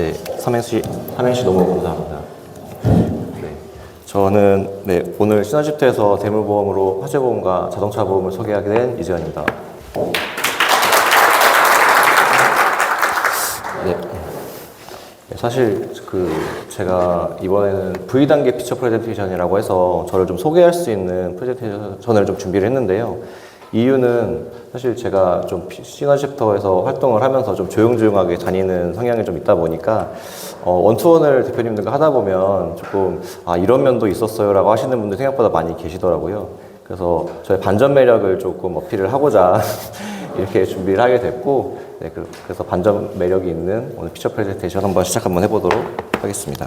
네, 삼행시, 삼행시 너무 감사합니다. 네, 저는 네, 오늘 시너지프트에서 대물보험으로 화재보험과 자동차 보험을 소개하게 된 이재현입니다. 네. 네, 사실 그 제가 이번에는 V 단계 피처 프레젠테이션이라고 해서 저를 좀 소개할 수 있는 프레젠테이션을 좀 준비를 했는데요. 이유는 사실 제가 좀 시너지프터에서 활동을 하면서 좀 조용조용하게 다니는 성향이 좀 있다 보니까 어, 원투원을 대표님들과 하다 보면 조금 아 이런 면도 있었어요라고 하시는 분들 생각보다 많이 계시더라고요. 그래서 저의 반전 매력을 조금 어필을 하고자 이렇게 준비를 하게 됐고 네, 그- 그래서 반전 매력이 있는 오늘 피처 프레젠테이션 한번 시작 한번 해보도록 하겠습니다.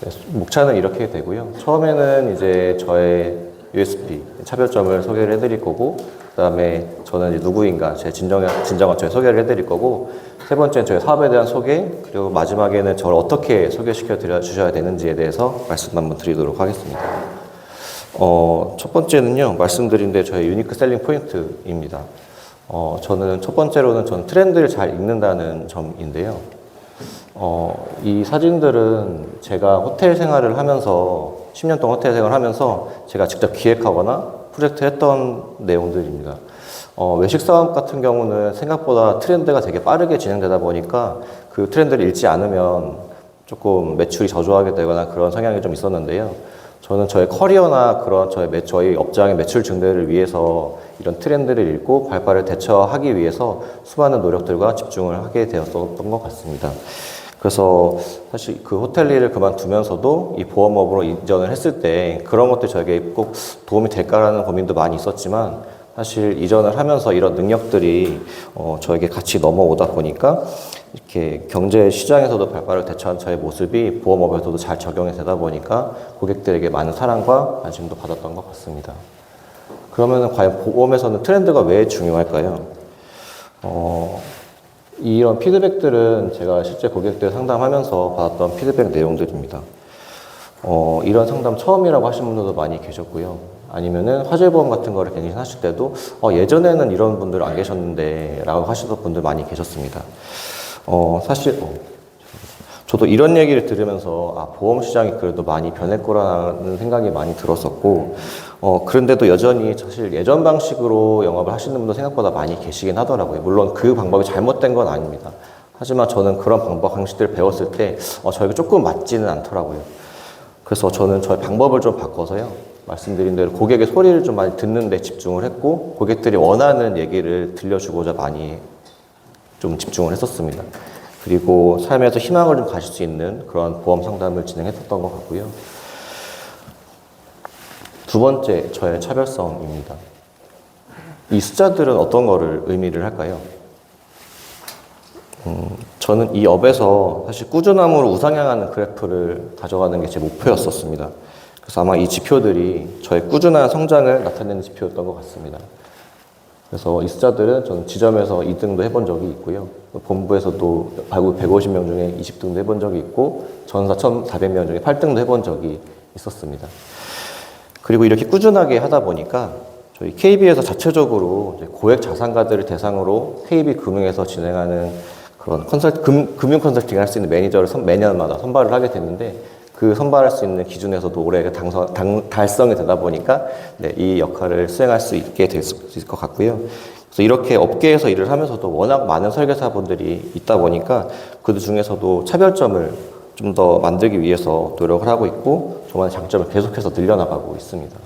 네, 목차는 이렇게 되고요. 처음에는 이제 저의 USP 차별점을 소개를 해드릴 거고, 그 다음에 저는 이제 누구인가 제 진정 진정한 저의 소개를 해드릴 거고, 세 번째는 저희 사업에 대한 소개, 그리고 마지막에는 저를 어떻게 소개시켜 드려 주셔야 되는지에 대해서 말씀 한번 드리도록 하겠습니다. 어, 첫 번째는요, 말씀드린 데 저의 유니크 셀링 포인트입니다. 어, 저는 첫 번째로는 전 트렌드를 잘 읽는다는 점인데요. 어, 이 사진들은 제가 호텔 생활을 하면서 10년 동안 호텔 생활을 하면서 제가 직접 기획하거나 프로젝트 했던 내용들입니다. 어, 외식 사업 같은 경우는 생각보다 트렌드가 되게 빠르게 진행되다 보니까 그 트렌드를 읽지 않으면 조금 매출이 저조하게 되거나 그런 성향이 좀 있었는데요. 저는 저의 커리어나 그런 저의 매, 저희 업장의 매출 증대를 위해서 이런 트렌드를 읽고 발빠르게 대처하기 위해서 수많은 노력들과 집중을 하게 되었던 것 같습니다. 그래서 사실 그 호텔 일을 그만두면서도 이 보험업으로 이전을 했을 때 그런 것들이 저에게 꼭 도움이 될까라는 고민도 많이 있었지만 사실 이전을 하면서 이런 능력들이 어, 저에게 같이 넘어오다 보니까 이렇게 경제 시장에서도 발빠르게 대처한 저의 모습이 보험업에서도 잘 적용이 되다 보니까 고객들에게 많은 사랑과 관심도 받았던 것 같습니다. 그러면 과연 보험에서는 트렌드가 왜 중요할까요? 어, 이런 피드백들은 제가 실제 고객들 상담하면서 받았던 피드백 내용들입니다. 어, 이런 상담 처음이라고 하신 분들도 많이 계셨고요. 아니면은 화재보험 같은 거를 갱신하실 때도 어, 예전에는 이런 분들 안 계셨는데 라고 하시던 분들 많이 계셨습니다. 어, 사실 어, 저도 이런 얘기를 들으면서 아, 보험 시장이 그래도 많이 변할 거라는 생각이 많이 들었었고 어, 그런데도 여전히 사실 예전 방식으로 영업을 하시는 분도 생각보다 많이 계시긴 하더라고요. 물론 그 방법이 잘못된 건 아닙니다. 하지만 저는 그런 방법 방식들을 배웠을 때 어, 저에게 조금 맞지는 않더라고요. 그래서 저는 저의 방법을 좀 바꿔서요. 말씀드린 대로 고객의 소리를 좀 많이 듣는 데 집중을 했고 고객들이 원하는 얘기를 들려주고자 많이 좀 집중을 했었습니다. 그리고 삶에서 희망을 좀 가질 수 있는 그런 보험 상담을 진행했었던 것 같고요. 두 번째, 저의 차별성입니다. 이 숫자들은 어떤 거를 의미를 할까요? 음, 저는 이 업에서 사실 꾸준함으로 우상향하는 그래프를 가져가는 게 제 목표였었습니다. 그래서 아마 이 지표들이 저의 꾸준한 성장을 나타내는 지표였던 것 같습니다. 그래서 이 숫자들은 저는 지점에서 2등도 해본 적이 있고요. 본부에서도 150명 중에 20등도 해본 적이 있고, 전사 1,400명 중에 8등도 해본 적이 있었습니다. 그리고 이렇게 꾸준하게 하다 보니까 저희 KB에서 자체적으로 고액 자산가들을 대상으로 KB 금융에서 진행하는 그런 컨설 금, 금융 컨설팅을 할 수 있는 매니저를 선- 매년마다 선발을 하게 됐는데 그 선발할 수 있는 기준에서도 올해 당선, 당, 달성이 되다 보니까 네, 이 역할을 수행할 수 있게 될 수 있을 것 같고요. 그래서 이렇게 업계에서 일을 하면서도 워낙 많은 설계사분들이 있다 보니까 그 중에서도 차별점을 좀 더 만들기 위해서 노력을 하고 있고 저만의 장점을 계속해서 늘려나가고 있습니다.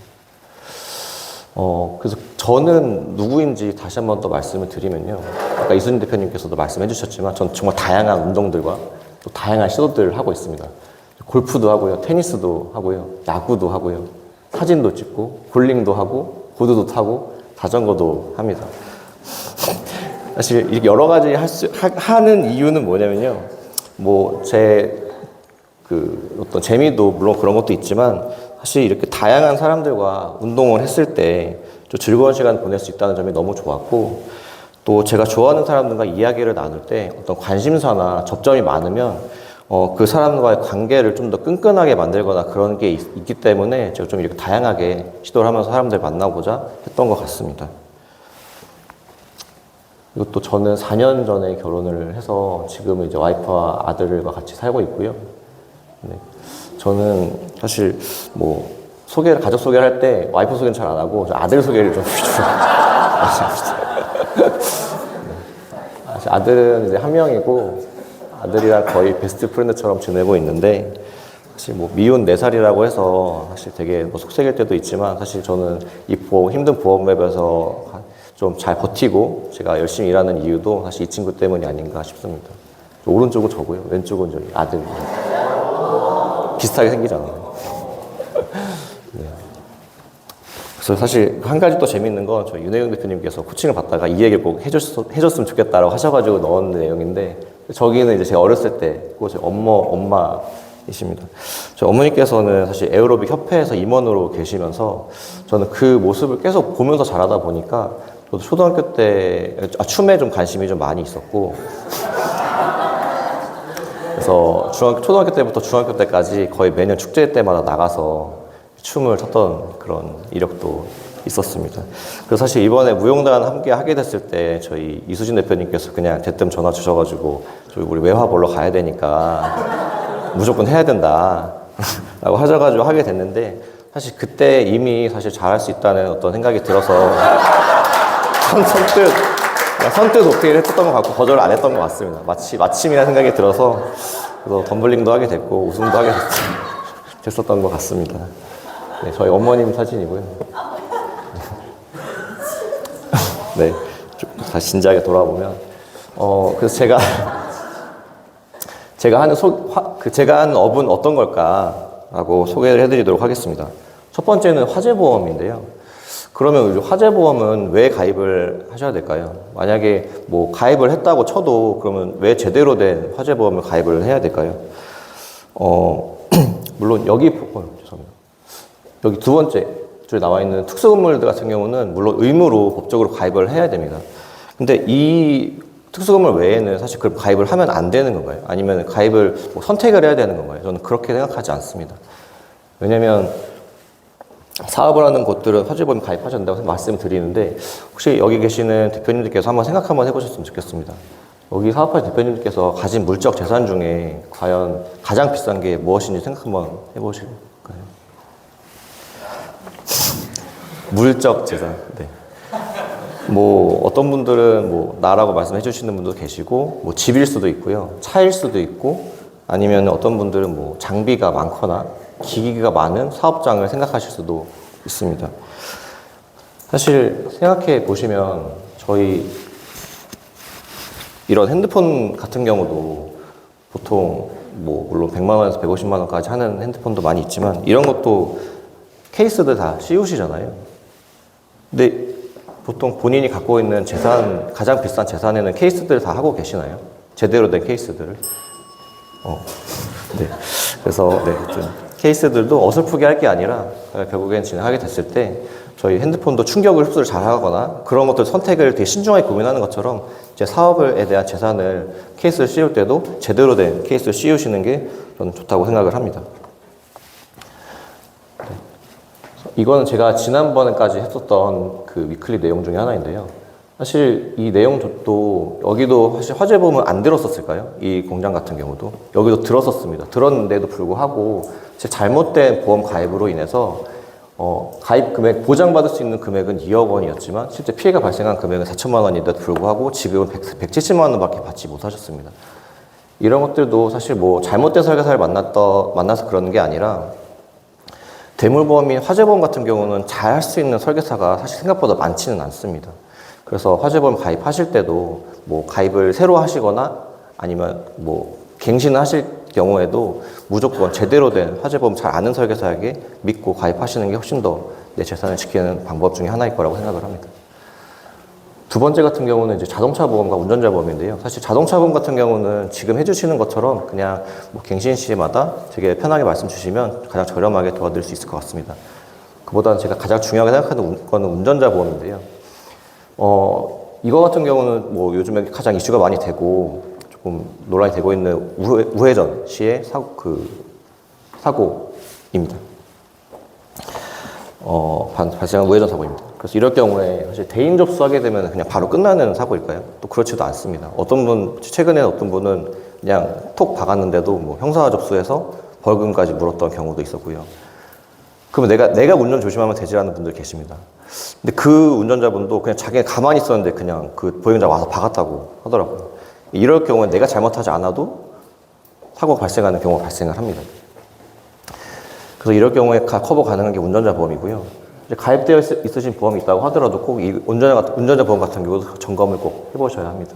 어, 그래서 저는 누구인지 다시 한 번 더 말씀을 드리면요. 아까 이순진 대표님께서도 말씀해 주셨지만 전 정말 다양한 운동들과 또 다양한 시도들을 하고 있습니다. 골프도 하고요, 테니스도 하고요, 야구도 하고요, 사진도 찍고, 볼링도 하고, 보드도 타고, 자전거도 합니다. 사실 여러 가지 할 수, 하, 하는 이유는 뭐냐면요. 뭐, 제, 그, 어떤 재미도 물론 그런 것도 있지만, 사실 이렇게 다양한 사람들과 운동을 했을 때 좀 즐거운 시간 보낼 수 있다는 점이 너무 좋았고, 또 제가 좋아하는 사람들과 이야기를 나눌 때 어떤 관심사나 접점이 많으면, 어, 그 사람과의 관계를 좀 더 끈끈하게 만들거나 그런 게 있, 있기 때문에 제가 좀 이렇게 다양하게 시도를 하면서 사람들 만나고자 했던 것 같습니다. 그리고 또 저는 4년 전에 결혼을 해서 지금은 이제 와이프와 아들과 같이 살고 있고요. 네. 저는 사실 뭐 소개를 가족 소개를 할 때 와이프 소개는 잘 안 하고 저 아들 소개를 좀 네. 아들은 이제 한 명이고 아들이랑 거의 베스트 프렌드처럼 지내고 있는데 사실 뭐 미운 네 살이라고 해서 사실 되게 뭐 속색일 때도 있지만 사실 저는 이 보험, 힘든 보험앱에서 좀 잘 버티고 제가 열심히 일하는 이유도 사실 이 친구 때문이 아닌가 싶습니다. 오른쪽은 저고요, 왼쪽은 저기 아들. 비슷하게 생기잖아요. 네. 그래서 사실 한 가지 또 재밌는 건저 윤혜영 대표님께서 코칭을 받다가 이 얘기를 꼭 해줬, 해줬으면 좋겠다라고 하셔가지고 넣은 내용인데 저기는 이제 제가 어렸을 때고 제 엄마 엄마 이십니다. 저 어머니께서는 사실 에어로빅 협회에서 임원으로 계시면서 저는 그 모습을 계속 보면서 자라다 보니까 저도 초등학교 때 아, 춤에 좀 관심이 좀 많이 있었고 그래서 중학, 초등학교 때부터 중학교 때까지 거의 매년 축제 때마다 나가서 춤을 췄던 그런 이력도 있었습니다. 그래서 사실 이번에 무용단 함께 하게 됐을 때 저희 이수진 대표님께서 그냥 대뜸 전화 주셔가지고 저희 우리 외화 보러 가야 되니까 무조건 해야 된다. 라고 하셔가지고 하게 됐는데 사실 그때 이미 사실 잘할 수 있다는 어떤 생각이 들어서 선- 선뜻 선뜻 오케이를 했었던 것 같고 거절을 안 했던 것 같습니다. 마치 마침이라는 생각이 들어서 그래서 덤블링도 하게 됐고 우승도 하게 됐, 됐었던 것 같습니다. 네, 저희 어머님 사진이고요. 네, 좀 다시 진지하게 돌아보면 어 그래서 제가 제가 하는 소, 화, 그 제가 하는 업은 어떤 걸까라고 소개를 해드리도록 하겠습니다. 첫 번째는 화재보험인데요. 그러면 화재보험은 왜 가입을 하셔야 될까요? 만약에 뭐 가입을 했다고 쳐도 그러면 왜 제대로 된 화재보험을 가입을 해야 될까요? 어, 물론 여기, 어, 죄송합니다. 여기 두 번째 줄에 나와 있는 특수건물들 같은 경우는 물론 의무로 법적으로 가입을 해야 됩니다. 근데 이 특수건물 외에는 사실 그 가입을 하면 안 되는 건가요? 아니면 가입을 뭐 선택을 해야 되는 건가요? 저는 그렇게 생각하지 않습니다. 왜냐면 사업을 하는 곳들은 화재보험 가입하셔야 된다고 말씀드리는데 혹시 여기 계시는 대표님들께서 한번 생각 한번 해보셨으면 좋겠습니다. 여기 사업하신 대표님께서 가진 물적 재산 중에 과연 가장 비싼 게 무엇인지 생각 한번 해보실까요? 물적 재산. 네. 뭐 어떤 분들은 뭐 나라고 말씀해 주시는 분도 계시고 뭐 집일 수도 있고요. 차일 수도 있고 아니면 어떤 분들은 뭐 장비가 많거나 기기가 많은 사업장을 생각하실 수도 있습니다. 사실 생각해 보시면 저희 이런 핸드폰 같은 경우도 보통 뭐 물론 100만 원에서 150만 원까지 하는 핸드폰도 많이 있지만 이런 것도 케이스들 다 씌우시잖아요. 근데 보통 본인이 갖고 있는 재산 가장 비싼 재산에는 케이스들을 다 하고 계시나요? 제대로 된 케이스들을. 어, 네. 그래서 네, 좀 케이스들도 어설프게 할 게 아니라 결국엔 진행하게 됐을 때 저희 핸드폰도 충격을 흡수를 잘 하거나 그런 것들 선택을 되게 신중하게 고민하는 것처럼 제 사업에 대한 재산을 케이스를 씌울 때도 제대로 된 케이스를 씌우시는 게 저는 좋다고 생각을 합니다. 이거는 제가 지난번까지 했었던 그 위클리 내용 중에 하나인데요. 사실 이 내용도 여기도 사실 화재 보험은 안 들었었을까요? 이 공장 같은 경우도 여기도 들었었습니다. 들었는데도 불구하고 제 잘못된 보험 가입으로 인해서 어, 가입 금액 보장받을 수 있는 금액은 2억 원이었지만 실제 피해가 발생한 금액은 4천만 원인데도 불구하고 지금은 100, 170만 원밖에 받지 못하셨습니다. 이런 것들도 사실 뭐 잘못된 설계사를 만났다 만나서 그러는 게 아니라 대물보험인 화재보험 같은 경우는 잘 할 수 있는 설계사가 사실 생각보다 많지는 않습니다. 그래서 화재보험 가입하실 때도 뭐 가입을 새로 하시거나 아니면 뭐 갱신을 하실 경우에도 무조건 제대로 된 화재보험 잘 아는 설계사에게 믿고 가입하시는 게 훨씬 더 내 재산을 지키는 방법 중에 하나일 거라고 생각을 합니다. 두 번째 같은 경우는 이제 자동차 보험과 운전자 보험인데요. 사실 자동차 보험 같은 경우는 지금 해주시는 것처럼 그냥 뭐 갱신 시마다 되게 편하게 말씀 주시면 가장 저렴하게 도와드릴 수 있을 것 같습니다. 그보다는 제가 가장 중요하게 생각하는 운- 거는 운전자 보험인데요. 어, 이거 같은 경우는 뭐 요즘에 가장 이슈가 많이 되고 조금 논란이 되고 있는 우회, 우회전 시의 사고, 그, 사고입니다. 어, 발- 발생한 우회전 사고입니다. 그래서 이럴 경우에 사실 대인 접수하게 되면 그냥 바로 끝나는 사고일까요? 또 그렇지도 않습니다. 어떤 분, 최근에 어떤 분은 그냥 톡 박았는데도 뭐 형사 접수해서 벌금까지 물었던 경우도 있었고요. 그러면 내가, 내가 운전 조심하면 되지라는 분들 계십니다. 근데 그 운전자분도 그냥 자기가 가만히 있었는데 그냥 그 보행자 와서 박았다고 하더라고요. 이럴 경우에 내가 잘못하지 않아도 사고가 발생하는 경우가 발생을 합니다. 그래서 이럴 경우에 가- 커버 가능한 게 운전자 보험이고요. 가입되어 있- 있으신 보험이 있다고 하더라도 꼭 이 운전자, 같- 운전자 보험 같은 경우도 점검을 꼭 해보셔야 합니다.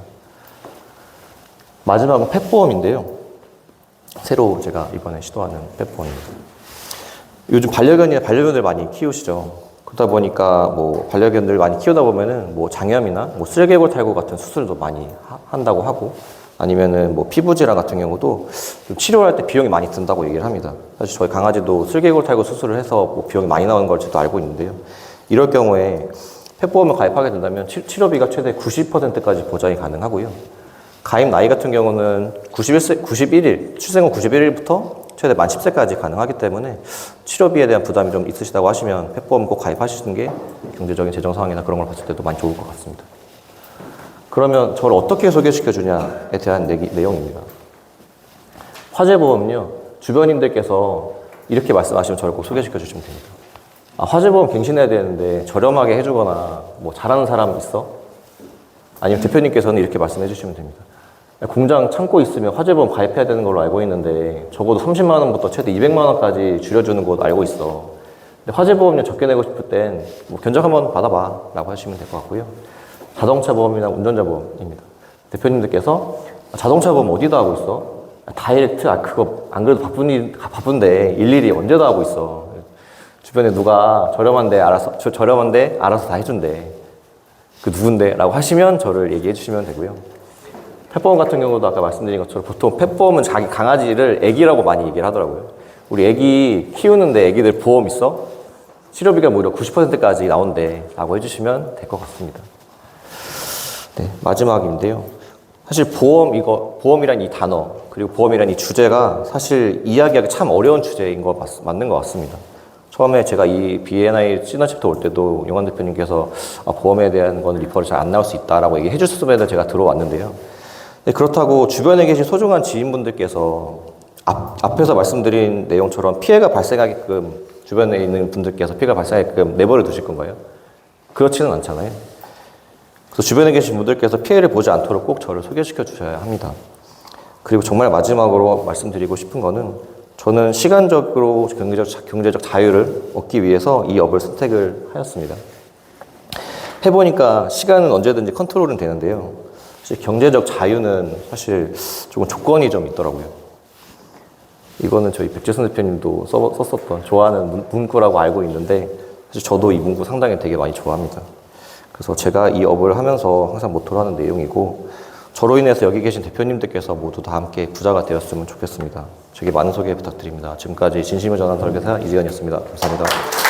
마지막은 펫보험인데요. 새로 제가 이번에 시도하는 펫보험입니다. 요즘 반려견이나 반려견들 많이 키우시죠. 그러다 보니까 뭐 반려견들 많이 키우다 보면은 뭐 장염이나 뭐 쓸개골 탈구 같은 수술도 많이 하- 한다고 하고 아니면은 뭐 피부 질환 같은 경우도 좀 치료할 때 비용이 많이 든다고 얘기를 합니다. 사실 저희 강아지도 쓸개골 탈구 수술을 해서 뭐 비용이 많이 나오는 걸 저도 알고 있는데요. 이럴 경우에 펫보험을 가입하게 된다면 치- 치료비가 최대 90%까지 보장이 가능하고요. 가입 나이 같은 경우는 91세, 91일, 출생후 91일부터 최대 만 10세까지 가능하기 때문에 치료비에 대한 부담이 좀 있으시다고 하시면 펫보험 꼭 가입하시는 게 경제적인 재정 상황이나 그런 걸 봤을 때도 많이 좋을 것 같습니다. 그러면 저를 어떻게 소개시켜 주냐에 대한 내기, 내용입니다. 화재보험은요, 주변인들께서 이렇게 말씀하시면 저를 꼭 소개시켜 주시면 됩니다. 아, 화재보험 갱신해야 되는데 저렴하게 해주거나 뭐 잘하는 사람 있어? 아니면 대표님께서는 이렇게 말씀해 주시면 됩니다. 공장 창고 있으면 화재보험 가입해야 되는 걸로 알고 있는데 적어도 30만 원부터 최대 200만 원까지 줄여주는 곳 알고 있어. 근데 화재보험료 적게 내고 싶을 땐 뭐 견적 한번 받아봐 라고 하시면 될 것 같고요. 자동차 보험이나 운전자 보험입니다. 대표님들께서 아, 자동차 보험 어디다 하고 있어? 아, 다이렉트, 아, 그거 안 그래도 바쁜 일, 바쁜데 일일이 언제 다 하고 있어? 주변에 누가 저렴한데 알아서, 저, 저렴한데 알아서 다 해준대. 그 누군데? 라고 하시면 저를 얘기해 주시면 되고요. 펫보험 같은 경우도 아까 말씀드린 것처럼 보통 펫보험은 자기 강아지를 애기라고 많이 얘기를 하더라고요. 우리 애기 키우는데 애기들 보험 있어? 치료비가 무려 90%까지 나온대. 라고 해주시면 될 것 같습니다. 네, 마지막인데요. 사실 보험, 이거, 보험이란 이 단어, 그리고 보험이란 이 주제가 사실 이야기하기 참 어려운 주제인 거 맞, 맞는 것 같습니다. 처음에 제가 이 B&I 시너챕터 올 때도 용환 대표님께서 아, 보험에 대한 건 리퍼를 잘 안 나올 수 있다라고 얘기해 주셨음에도 제가 들어왔는데요. 네, 그렇다고 주변에 계신 소중한 지인분들께서 앞, 앞에서 말씀드린 내용처럼 피해가 발생하게끔 주변에 있는 분들께서 피해가 발생하게끔 내버려 두실 건가요? 그렇지는 않잖아요. 그래서 주변에 계신 분들께서 피해를 보지 않도록 꼭 저를 소개시켜 주셔야 합니다. 그리고 정말 마지막으로 말씀드리고 싶은 거는 저는 시간적으로 경제적, 경제적 자유를 얻기 위해서 이 업을 선택을 하였습니다. 해보니까 시간은 언제든지 컨트롤은 되는데요. 경제적 자유는 사실 조금 조건이 좀 있더라고요. 이거는 저희 백재선 대표님도 써, 썼었던 좋아하는 문- 문구라고 알고 있는데 사실 저도 이 문구 상당히 되게 많이 좋아합니다. 그래서 제가 이 업을 하면서 항상 모토로 하는 내용이고 저로 인해서 여기 계신 대표님들께서 모두 다 함께 부자가 되었으면 좋겠습니다. 저에게 많은 소개 부탁드립니다. 지금까지 진심을 전한 설계사 이지연이었습니다. 감사합니다.